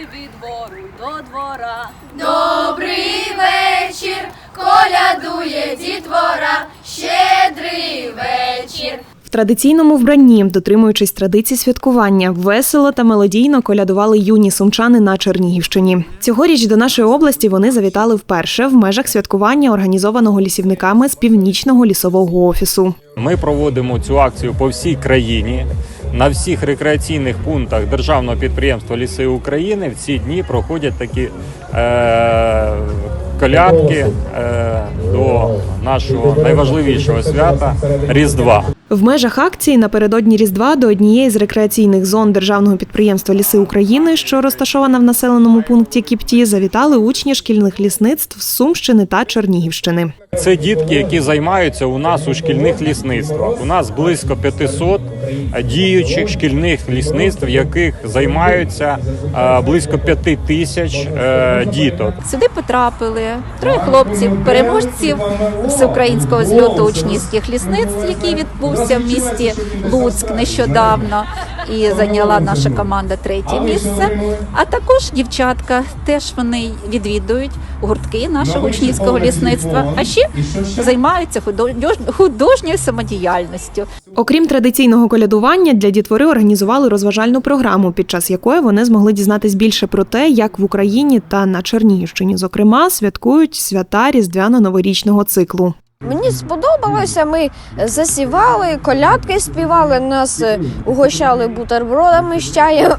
дітвора. Добрий вечір, колядує дітвора, щедрий вечір. В традиційному вбранні, дотримуючись традицій святкування, весело та мелодійно колядували юні сумчани на Чернігівщині. Цьогоріч до нашої області вони завітали вперше в межах святкування, організованого лісівниками з північного лісового офісу. Ми проводимо цю акцію по всій країні. На всіх рекреаційних пунктах державного підприємства Ліси України в ці дні проходять такі е, колядки е, до нашого найважливішого свята Різдва. В межах акції напередодні Різдва до однієї з рекреаційних зон державного підприємства Ліси України, що розташована в населеному пункті Кіпті, завітали учні шкільних лісництв з Сумщини та Чернігівщини. Це дітки, які займаються у нас у шкільних лісництвах. У нас близько 500 діючих шкільних лісництв, яких займаються е, близько 5 тисяч е, діток. Сюди потрапили троє хлопців, переможців всеукраїнського зльоту учнівських лісництв, який відбувся в місті Луцьк нещодавно. І зайняла наша команда третє місце. А також дівчатка теж вони відвідують гуртки нашого учнівського лісництва, а ще займаються худож- художньою самодіяльністю. Окрім традиційного колядування, для дітвори організували розважальну програму, під час якої вони змогли дізнатись більше про те, як в Україні та на Чернігівщині, зокрема, святкують свята різдвяно-новорічного циклу. Мені сподобалося. Ми засівали, колядки співали, нас е, угощали бутербродами з чаєм,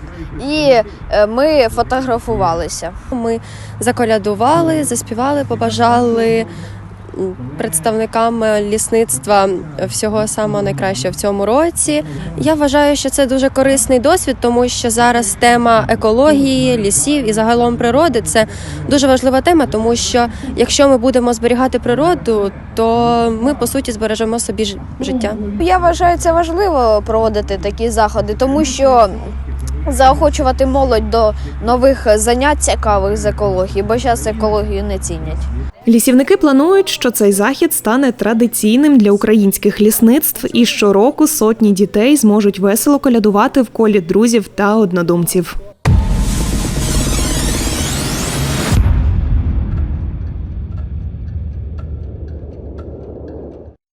і е, ми фотографувалися. Ми заколядували, заспівали, побажали м, представникам лісництва всього самого найкращого в цьому році. Я вважаю, що це дуже корисний досвід, тому що зараз тема екології, лісів і загалом природи це дуже важлива тема, тому що якщо ми будемо зберігати природу, то ми по суті збережемо собі життя. Я вважаю, це важливо проводити такі заходи, тому що заохочувати молодь до нових занять цікавих з екології, бо зараз екологію не цінять. Лісівники планують, що цей захід стане традиційним для українських лісництв, і щороку сотні дітей зможуть весело колядувати в колі друзів та однодумців.